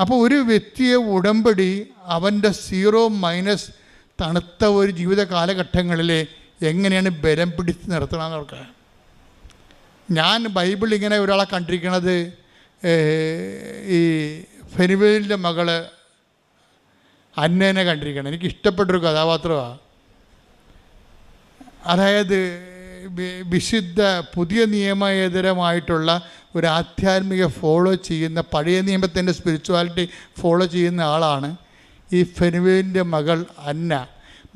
അപ്പോൾ ഒരു വ്യക്തിയെ ഉടമ്പടി അവന്റെ സീറോ മൈനസ് തണുത്ത ഒരു ജീവിത കാലഘട്ടങ്ങളിൽ എങ്ങനെയാണ് ബലം പിടിച്ച് നിർത്തണമെന്ന് അവർക്ക് ഞാൻ ബൈബിൾ ഇങ്ങനെ ഒരാളെ കണ്ടിരിക്കണത് ഈ ഫെനിവേലിന്റെ മകൾ അന്നേനെ കണ്ടിരിക്കണം എനിക്ക് ഇഷ്ടപ്പെട്ടൊരു കഥാപാത്രമാണ് അതായത് വിശുദ്ധ പുതിയ നിയമേതരമായിട്ടുള്ള ഒരു ആധ്യാത്മിക ഫോളോ ചെയ്യുന്ന പഴയ നിയമത്തിന്റെ സ്പിരിച്വാലിറ്റി ഫോളോ ചെയ്യുന്ന ആളാണ് ഈ ഫെനുവേലിന്റെ മകൾ അന്ന.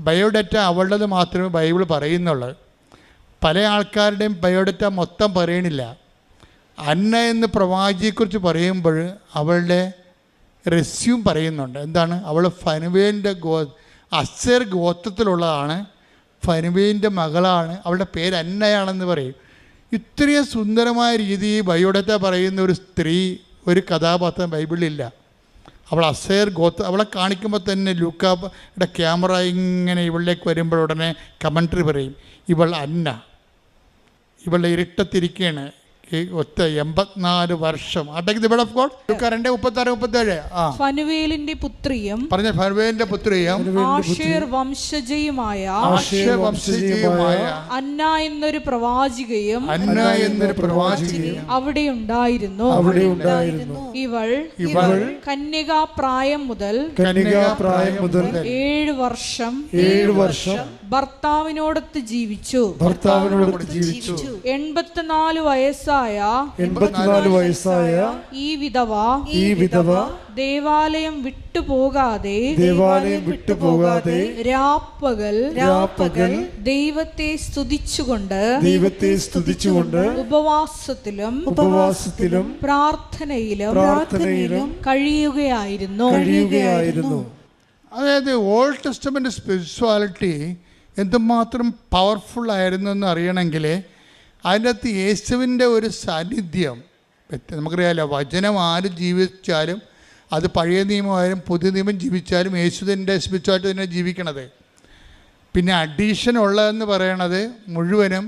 ബയോഡാറ്റ അവളുടേത് മാത്രമേ ബൈബിൾ പറയുന്നുള്ളൂ. പല ആൾക്കാരുടെയും ബയോഡാറ്റ മൊത്തം പറയണില്ല. അന്ന എന്ന് പ്രവാചിയെക്കുറിച്ച് പറയുമ്പോൾ അവളുടെ റെസ്യൂം പറയുന്നുണ്ട്. എന്താണ്? അവൾ ഫനുവേലിന്റെ ഗോ അസർ ഗോത്രത്തിലുള്ളതാണ്. ഫനുവേലിന്റെ മകളാണ്. അവളുടെ പേര് അന്നയാണെന്ന് പറയും. ഇത്രയും സുന്ദരമായ രീതിയിൽ ബയോഡേറ്റ പറയുന്ന ഒരു സ്ത്രീ ഒരു കഥാപാത്രം ബൈബിളിലില്ല. അവൾ അസേർ ഗോത്ര അവളെ കാണിക്കുമ്പോൾ തന്നെ ലൂക്കായുടെ ക്യാമറ ഇങ്ങനെ ഇവളിലേക്ക് വരുമ്പോൾ ഉടനെ കമൻട്രി പറയും ഇവൾ അന്ന. ഇവളുടെ ഇരുട്ടത്തിരിക്കുകയാണ്. ഈ ഒത്ത എൺപത്തിനാല് വർഷം. അടക്ക് ഓഫ് ഗോഡ് ലൂക്ക രണ്ട് മുപ്പത്താറ് മുപ്പത്തേഴ്. ആ. ഫനുവേലിന്റെ പുത്രിയും പറഞ്ഞ ഫനുവേലിന്റെ പുത്രിയും ആഷേർ വംശജയുമായ ആഷേർ വംശജയുമായ അന്ന എന്നൊരു പ്രവാചികയും അന്ന എന്നൊരു പ്രവാചികയും അവിടെ ഉണ്ടായിരുന്നു. അവിടെ ഉണ്ടായിരുന്നു. ഇവൾ ഇവൾ കന്യകാപ്രായം മുതൽ കനികാപ്രായം മുതൽ ഏഴ് വർഷം ഏഴ് വർഷം ഭർത്താവിനോടൊത്ത് ജീവിച്ചു. ഭർത്താവിനോടൊത്ത് ജീവിച്ചു. എൺപത്തിനാല് വയസ്സായ എൺപത്തിനാല് വയസ്സായ ഈ വിധവ ഈ വിധവ ദേവാലയം വിട്ടുപോകാതെ ദേവാലയം വിട്ടുപോകാതെ രാപ്പകൽ രാപ്പകൽ ദൈവത്തെ സ്തുതിച്ചുകൊണ്ട് ദൈവത്തെ സ്തുതിച്ചുകൊണ്ട് ഉപവാസത്തിലും ഉപവാസത്തിലും പ്രാർത്ഥനയിലും പ്രാർത്ഥനയിലും കഴിയുകയായിരുന്നു. കഴിയുകയായിരുന്നു. അതായത് ഓൾഡ് ടെസ്റ്റമെന്റ് സ്പിരിച്വാലിറ്റി എന്തുമാത്രം പവർഫുൾ ആയിരുന്നു എന്ന് അറിയണമെങ്കിൽ അതിന്റെ അകത്ത് യേശുവിന്റെ ഒരു സാന്നിധ്യം. നമുക്കറിയാമല്ലോ വചനം ആര് ജീവിച്ചാലും അത് പഴയ നിയമമായാലും പുതിയ നിയമം ജീവിച്ചാലും യേശുവിന്റെ സ്പിരിച്വാലിറ്റി തന്നെ ജീവിക്കണത്. പിന്നെ അഡീഷൻ ഉള്ളതെന്ന് പറയണത് മുഴുവനും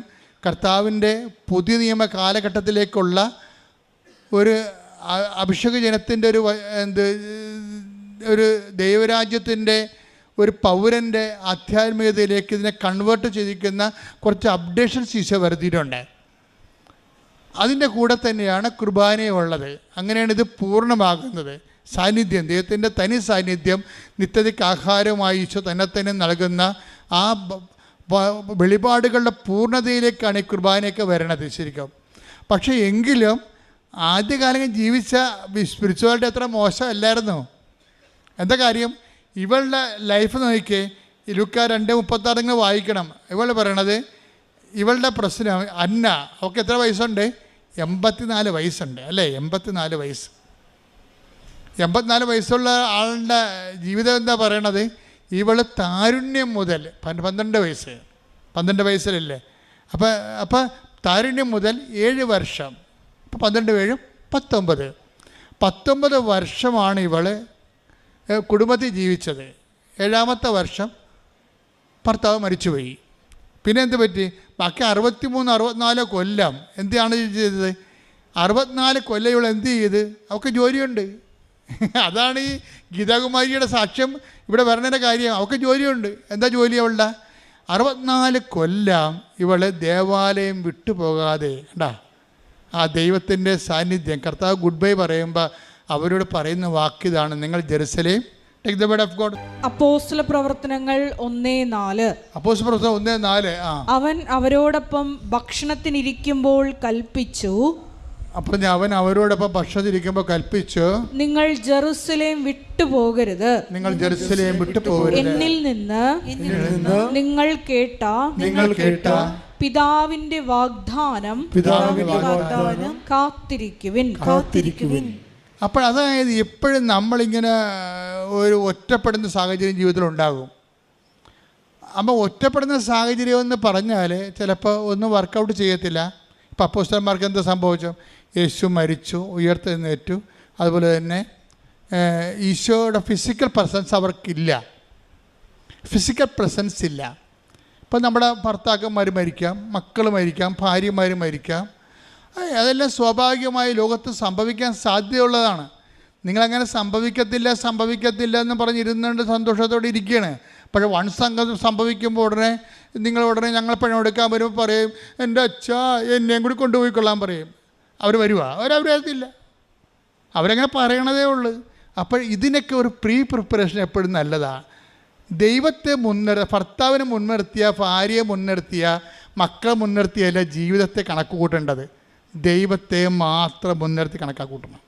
കർത്താവിന്റെ പുതിയ നിയമ കാലഘട്ടത്തിലേക്കുള്ള ഒരു അഭിഷേക ജനത്തിന്റെ ഒരു എന്ത് ഒരു ദൈവരാജ്യത്തിന്റെ ഒരു പൗരന്റെ ആധ്യാത്മികതയിലേക്ക് ഇതിനെ കൺവേർട്ട് ചെയ്തിരിക്കുന്ന കുറച്ച് അപ്ഡേഷൻസ് ഈശോ വരുത്തിയിട്ടുണ്ട്. അതിന്റെ കൂടെ തന്നെയാണ് കുർബാനയുള്ളത് അങ്ങനെയാണ് ഇത് പൂർണമാകുന്നത്. സാന്നിധ്യം ദൈവത്തിന്റെ തനി സാന്നിധ്യം നിത്യതയ്ക്ക് ആഹാരമായി ഈശോ തന്നെ തന്നെ നൽകുന്ന ആ വെളിപാടുകളുടെ പൂർണതയിലേക്കാണ് ഈ കുർബാനയൊക്കെ വരണത് ശരിക്കും. പക്ഷേ എങ്കിലും ആദ്യകാലങ്ങളിൽ ജീവിച്ച സ്പിരിച്വാലിറ്റി അത്ര മോശമല്ലായിരുന്നു. എന്താ കാര്യം? ഇവളുടെ ലൈഫ് നോക്കിയേ ലുക്ക രണ്ട് മുപ്പത്താറിങ്ങൾ വായിക്കണം. ഇവൾ പറയണത് ഇവളുടെ പ്രശ്നം അന്ന അവൾക്ക് എത്ര വയസ്സുണ്ട്? എൺപത്തിനാല് വയസ്സുണ്ട് അല്ലേ? എൺപത്തിനാല് വയസ്സ്. എൺപത്തിനാല് വയസ്സുള്ള ആളുടെ ജീവിതം എന്താ പറയണത്? ഇവൾ താരുണ്യം മുതൽ പന്ത്രണ്ട് വയസ്സ് പന്ത്രണ്ട് വയസ്സിലല്ലേ? അപ്പം അപ്പം താരുണ്യം മുതൽ ഏഴ് വർഷം. അപ്പം പന്ത്രണ്ട് ഏഴും പത്തൊമ്പത്. പത്തൊമ്പത് വർഷമാണ് ഇവൾ കുടുംബത്തിൽ ജീവിച്ചത്. ഏഴാമത്തെ വർഷം ഭർത്താവ് മരിച്ചുപോയി. പിന്നെ എന്ത് പറ്റി? ബാക്കി അറുപത്തി മൂന്ന് അറുപത്തിനാല് കൊല്ലം എന്താണ് ചെയ്തത്? അറുപത്തിനാല് കൊല്ലം ഇവൾ എന്ത് ചെയ്ത്? അവൾക്ക് ജോലിയുണ്ട്. അതാണ് ഈ ഗീതാകുമാരിയുടെ സാക്ഷ്യം. ഇവിടെ വരണേന്റെ കാര്യം അവൾക്ക് ജോലിയുണ്ട്. എന്താ ജോലി അവളുടെ? അറുപത്തിനാല് കൊല്ലം ഇവൾ ദേവാലയം വിട്ടുപോകാതെ കണ്ടാ? ആ ദൈവത്തിന്റെ സാന്നിധ്യം. കർത്താവ് ഗുഡ് ബൈ പറയുമ്പോൾ അവരോട് പറയുന്ന വാക്കിതാണ് നിങ്ങൾ Jerusalem take the word of God അപ്പോസ്തല പ്രവർത്തനങ്ങൾ ഒന്നേ നാല്. അപ്പോസ്തല പ്രവർത്തനം ഒന്നേ നാല് അവൻ അവരോടൊപ്പം ഭക്ഷണത്തിനിരിക്കുമ്പോൾ കൽപ്പിച്ചു. അപ്പോൾ അവൻ അവരോടൊപ്പം ഭക്ഷണത്തിരിക്കുമ്പോൾ കൽപ്പിച്ചു. നിങ്ങൾ ജെറുസലേം വിട്ടുപോകരുത്. നിങ്ങൾ ജെറുസലേം വിട്ടുപോകരുത്. എന്നിൽ നിന്ന് നിങ്ങൾ കേട്ട നിങ്ങൾ കേട്ട പിതാവിന്റെ വാഗ്ദാനം പിതാവിന്റെ വാഗ്ദാനം കാത്തിരിക്കുവിൻ. കാത്തിരിക്കുവിൻ. അപ്പോൾ അതായത് എപ്പോഴും നമ്മളിങ്ങനെ ഒരു ഒറ്റപ്പെടുന്ന സാഹചര്യം ജീവിതത്തിൽ ഉണ്ടാകും അപ്പോൾ ഒറ്റപ്പെടുന്ന സാഹചര്യം എന്ന് പറഞ്ഞാൽ ചിലപ്പോൾ ഒന്നും വർക്കൗട്ട് ചെയ്യത്തില്ല. ഇപ്പം അപ്പോസ്റ്റന്മാർക്ക് എന്താ സംഭവിച്ചു യേശു മരിച്ചു ഉയർത്തെഴുന്നേറ്റു. അതുപോലെ തന്നെ ഈശോയുടെ ഫിസിക്കൽ പ്രസൻസ് അവർക്കില്ല. ഫിസിക്കൽ പ്രസൻസ് ഇല്ല. ഇപ്പം നമ്മുടെ ഭർത്താക്കന്മാർ മരിക്കാം മക്കൾ മരിക്കാം ഭാര്യമാർ മരിക്കാം. അതെല്ലാം സ്വാഭാവികമായി ലോകത്ത് സംഭവിക്കാൻ സാധ്യതയുള്ളതാണ്. നിങ്ങളങ്ങനെ സംഭവിക്കത്തില്ല സംഭവിക്കത്തില്ല എന്ന് പറഞ്ഞിരുന്നുകൊണ്ട് സന്തോഷത്തോടെ ഇരിക്കുകയാണ്. പക്ഷേ വൺ സംഘം സംഭവിക്കുമ്പോൾ ഉടനെ നിങ്ങൾ ഉടനെ ഞങ്ങൾ പണം എടുക്കാൻ വരുമ്പോൾ പറയും എന്റെ അച്ഛ എന്നെയും കൂടി കൊണ്ടുപോയി കൊണ്ടുപോയിക്കൊള്ളാൻ പറയും. അവർ വരുവാ. അവരവരത്തില്ല അവരങ്ങനെ പറയണതേ ഉള്ളൂ. അപ്പോൾ ഇതിനൊക്കെ ഒരു പ്രീ പ്രിപ്പറേഷൻ എപ്പോഴും നല്ലതാണ് ദൈവത്തെ മുൻനിർ ഭർത്താവിനെ മുൻനിർത്തിയ ഭാര്യയെ മുൻനിർത്തിയ മക്കളെ മുൻനിർത്തിയല്ല ജീവിതത്തെ കണക്ക് കൂട്ടേണ്ടത് ദൈവത്തെ മാത്രം മുൻനിർത്തി കണക്കാക്കൂട്ടണം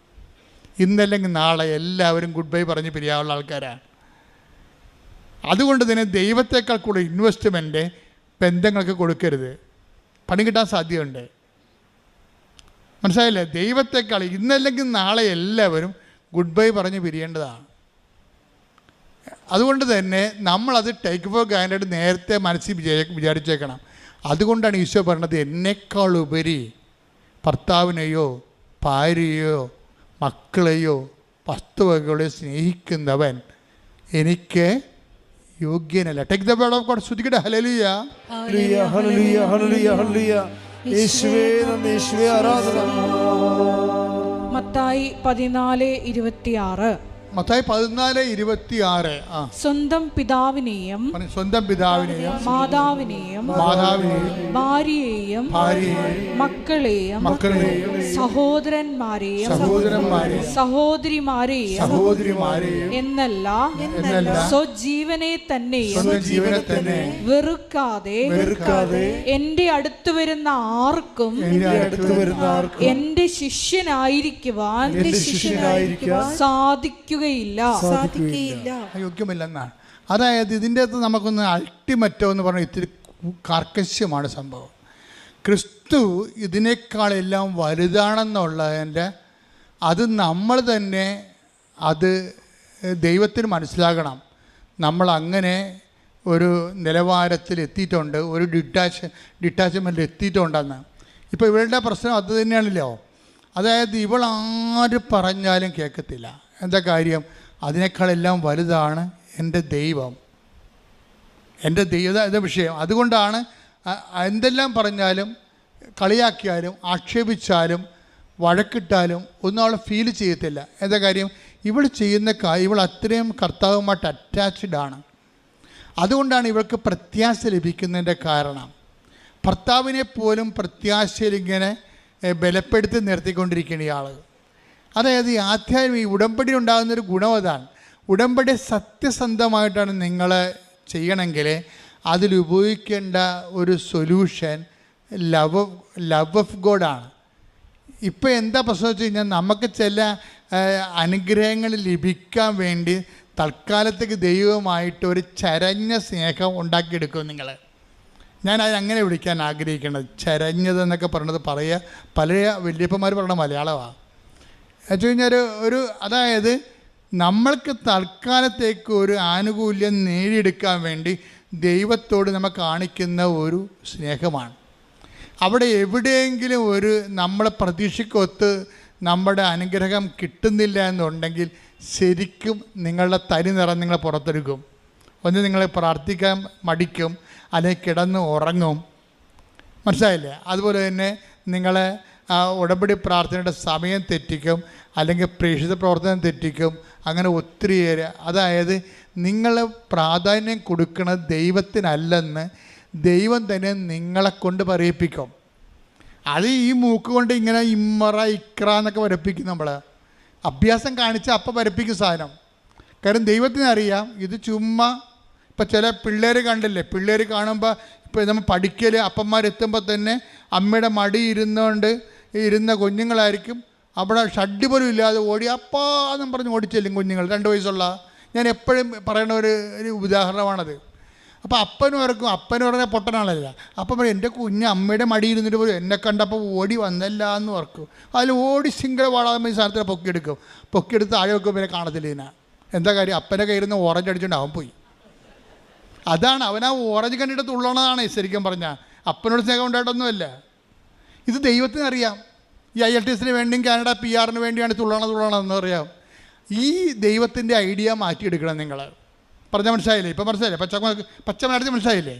ഇന്നല്ലെങ്കിൽ നാളെ എല്ലാവരും ഗുഡ് ബൈ പറഞ്ഞ് പിരിയാവുള്ള ആൾക്കാരാണ് അതുകൊണ്ട് തന്നെ ദൈവത്തെക്കാൾ കൂടുതൽ ഇൻവെസ്റ്റ്മെന്റ് ബന്ധങ്ങൾക്ക് കൊടുക്കരുത്. പണി കിട്ടാൻ സാധ്യതയുണ്ട്. മനസ്സിലായില്ലേ? ദൈവത്തെക്കാൾ ഇന്നല്ലെങ്കിൽ നാളെ എല്ലാവരും ഗുഡ് ബൈ പറഞ്ഞ് പിരിയേണ്ടതാണ് അതുകൊണ്ട് തന്നെ നമ്മളത് ടേക്ക് ഫോർ ഗ്രാൻഡഡ് നേരത്തെ മനസ്സിൽ വിചാരി വിചാരിച്ചേക്കണം. അതുകൊണ്ടാണ് ഈശോ പറഞ്ഞത് എന്നേക്കാൾ ഉപരി ഭർത്താവിനെയോ ഭാര്യയോ മക്കളെയോ വസ്തുവകളെയോ സ്നേഹിക്കുന്നവൻ എനിക്ക് യോഗ്യനല്ല. Take the word of God ശ്രുതിക്കട്ടെ ഹലലിയ യേശുവേ നന്ദി. യേശുവേ ആരാധന. മത്തായി പതിനാല് ഇരുപത്തിയാറ്. മത്തായി പതിനാല് ഇരുപത്തി ആറ് സ്വന്തം പിതാവിനെയും സ്വന്തം പിതാവിനെയും മാതാവിനെയും മാതാവിനെയും ഭാര്യയെയും ഭാര്യയെയും മക്കളെയും മക്കളെയും സഹോദരന്മാരെയും സഹോദരന്മാരെയും സഹോദരിമാരെയും സഹോദരിമാരെയും എന്നല്ല എന്നല്ല സ്വജീവനെ തന്നെയും ജീവനെ തന്നെ വെറുക്കാതെ വെറുക്കാതെ എന്റെ അടുത്ത് വരുന്ന ആർക്കും എന്റെ എന്റെ ശിഷ്യനായിരിക്കുവാൻ സാധിക്കും സാധിക്കുകയില്ല. സാധിക്കുകയില്ല. യോഗ്യമില്ലെന്നാണ്. അതായത് ഇതിന്റെ അകത്ത് നമുക്കൊന്ന് അൾട്ടിമറ്റോ എന്ന് പറഞ്ഞാൽ ഇത്തിരി കാർക്കശ്യമാണ് സംഭവം. ക്രിസ്തു ഇതിനേക്കാളെല്ലാം വലുതാണെന്നുള്ളതിന്റെ അത് നമ്മൾ തന്നെ അത് ദൈവത്തിന് മനസ്സിലാകണം. നമ്മൾ അങ്ങനെ ഒരു നിലവാരത്തിൽ എത്തിയിട്ടുണ്ട് ഒരു ഡിറ്റാച്ച് ഡിറ്റാച്ച്മെന്റിൽ എത്തിയിട്ടുണ്ടെന്ന്. ഇപ്പോൾ ഇവളുടെ പ്രശ്നം അത് തന്നെയാണല്ലോ. അതായത് ഇവൾ ആര് പറഞ്ഞാലും കേൾക്കത്തില്ല. എന്താ കാര്യം? അതിനേക്കാളെല്ലാം വലുതാണ് എന്റെ ദൈവം. എന്റെ ദൈവത ഇത് വിഷയം. അതുകൊണ്ടാണ് എന്തെല്ലാം പറഞ്ഞാലും കളിയാക്കിയാലും ആക്ഷേപിച്ചാലും വഴക്കിട്ടാലും ഒന്നും അവൾ ഫീൽ ചെയ്യത്തില്ല. എന്താ കാര്യം? ഇവൾ ചെയ്യുന്ന കാര്യം ഇവൾ അത്രയും കർത്താവുമായിട്ട് അറ്റാച്ച്ഡ് ആണ്. അതുകൊണ്ടാണ് ഇവൾക്ക് പ്രത്യാശ ലഭിക്കുന്നതിന്റെ കാരണം. ഭർത്താവിനെ പോലും പ്രത്യാശയിൽ ഇങ്ങനെ ബലപ്പെടുത്തി നിർത്തിക്കൊണ്ടിരിക്കുന്ന ഇയാൾ അതായത് ഈ അധ്യായം ഈ ഉടമ്പടി ഉണ്ടാകുന്നൊരു ഗുണം അതാണ്. ഉടമ്പടി സത്യസന്ധമായിട്ടാണ് നിങ്ങൾ ചെയ്യണമെങ്കിൽ അതിലുപയോഗിക്കേണ്ട ഒരു സൊല്യൂഷൻ ലവ് ലവ് ഓഫ് ഗോഡാണ് ഇപ്പോൾ എന്താ പ്രശ്നം വെച്ച് കഴിഞ്ഞാൽ നമുക്ക് ചില അനുഗ്രഹങ്ങൾ ലഭിക്കാൻ വേണ്ടി തൽക്കാലത്തേക്ക് ദൈവമായിട്ട് ഒരു ചരഞ്ഞ സ്നേഹം ഉണ്ടാക്കിയെടുക്കും നിങ്ങൾ ഞാൻ അത് അങ്ങനെ വിളിക്കാൻ ആഗ്രഹിക്കുന്നത് ചരഞ്ഞതെന്നൊക്കെ പറഞ്ഞത് പറയുക. പല വല്യപ്പന്മാർ പറയുന്ന മലയാളമാണ് വെച്ച് കഴിഞ്ഞാൽ ഒരു അതായത് നമ്മൾക്ക് തൽക്കാലത്തേക്ക് ഒരു ആനുകൂല്യം നേടിയെടുക്കാൻ വേണ്ടി ദൈവത്തോട് നമ്മൾ കാണിക്കുന്ന ഒരു സ്നേഹമാണ്. അവിടെ എവിടെയെങ്കിലും ഒരു നമ്മളെ പ്രതീക്ഷയ്ക്കൊത്ത് നമ്മുടെ അനുഗ്രഹം കിട്ടുന്നില്ല എന്നുണ്ടെങ്കിൽ ശരിക്കും നിങ്ങളുടെ തനി നിറം നിങ്ങളെ പുറത്തെടുക്കും. ഒന്ന് നിങ്ങളെ പ്രാർത്ഥിക്കാൻ മടിക്കും അല്ലെങ്കിൽ കിടന്ന് ഉറങ്ങും. മനസ്സിലായില്ലേ? അതുപോലെ തന്നെ നിങ്ങളെ ഉടമ്പടി പ്രാർത്ഥനയുടെ സമയം തെറ്റിക്കും അല്ലെങ്കിൽ പ്രേക്ഷിത പ്രവർത്തനം തെറ്റിക്കും അങ്ങനെ ഒത്തിരിയേറെ. അതായത് നിങ്ങൾ പ്രാധാന്യം കൊടുക്കുന്നത് ദൈവത്തിനല്ലെന്ന് ദൈവം തന്നെ നിങ്ങളെ കൊണ്ട് പറയിപ്പിക്കും. അത് ഈ മൂക്ക് കൊണ്ട് ഇങ്ങനെ ഇമ്മറ ഇക്ര എന്നൊക്കെ വരപ്പിക്കും നമ്മൾ അഭ്യാസം കാണിച്ച് അപ്പം വരപ്പിക്കും സാധനം. കാരണം ദൈവത്തിന് അറിയാം ഇത് ചുമ്മാ ഇപ്പം ചില പിള്ളേർ കണ്ടില്ലേ? പിള്ളേർ കാണുമ്പോൾ ഇപ്പോൾ നമ്മൾ പഠിക്കൽ അപ്പന്മാരെത്തുമ്പോൾ തന്നെ അമ്മയുടെ മടി ഇരുന്നുകൊണ്ട് ഇരുന്ന കുഞ്ഞുങ്ങളായിരിക്കും. അവിടെ ഷഡ്ഡി പോലും ഇല്ലാതെ ഓടി അപ്പാ എന്നും പറഞ്ഞ് ഓടിച്ചെല്ലും കുഞ്ഞുങ്ങൾ. രണ്ട് വയസ്സുള്ള. ഞാൻ എപ്പോഴും പറയുന്ന ഒരു ഒരു ഉദാഹരണമാണത്. അപ്പോൾ അപ്പനും ഇറക്കും അപ്പനും പറഞ്ഞാൽ പൊട്ടനാളല്ല. അപ്പം എന്റെ കുഞ്ഞ് അമ്മയുടെ മടിയിരുന്നിട്ട് പോലും എന്നെ കണ്ടപ്പോൾ ഓടി വന്നല്ല എന്ന് ഓർക്കും. അതിൽ ഓടി സിംഗിൾ വാടാകുമ്പോൾ ഈ സാധനത്തിൽ പൊക്കിയെടുക്കും. പൊക്കിയെടുത്ത് താഴെ വെക്കും പിന്നെ കാണത്തില്ല ഇതിനാ. എന്താ കാര്യം? അപ്പന്റെ കയ്യിൽ നിന്ന് ഓറഞ്ച് അടിച്ചുകൊണ്ട് അവൻ പോയി. അതാണ് അവനാ ഓറഞ്ച് കണ്ടിട്ട് തുള്ളണതാണ് ശരിക്കും പറഞ്ഞാൽ അപ്പനോട് സ്നേഹം ഉണ്ടായിട്ടൊന്നുമല്ല. ഇത് ദൈവത്തിന് അറിയാം ഈ ഐ എൽ ടി എസിന് വേണ്ടിയും കാനഡ പി ആറിന് വേണ്ടിയാണ് തുള്ളണ തുള്ളണമെന്ന് അറിയാം ഈ ദൈവത്തിന്റെ ഐഡിയ മാറ്റിയെടുക്കണം നിങ്ങൾ. പറഞ്ഞാൽ മനസ്സിലായില്ലേ? ഇപ്പം മനസ്സിലായില്ലേ? പച്ച പച്ച മനസ്സിലായില്ലേ?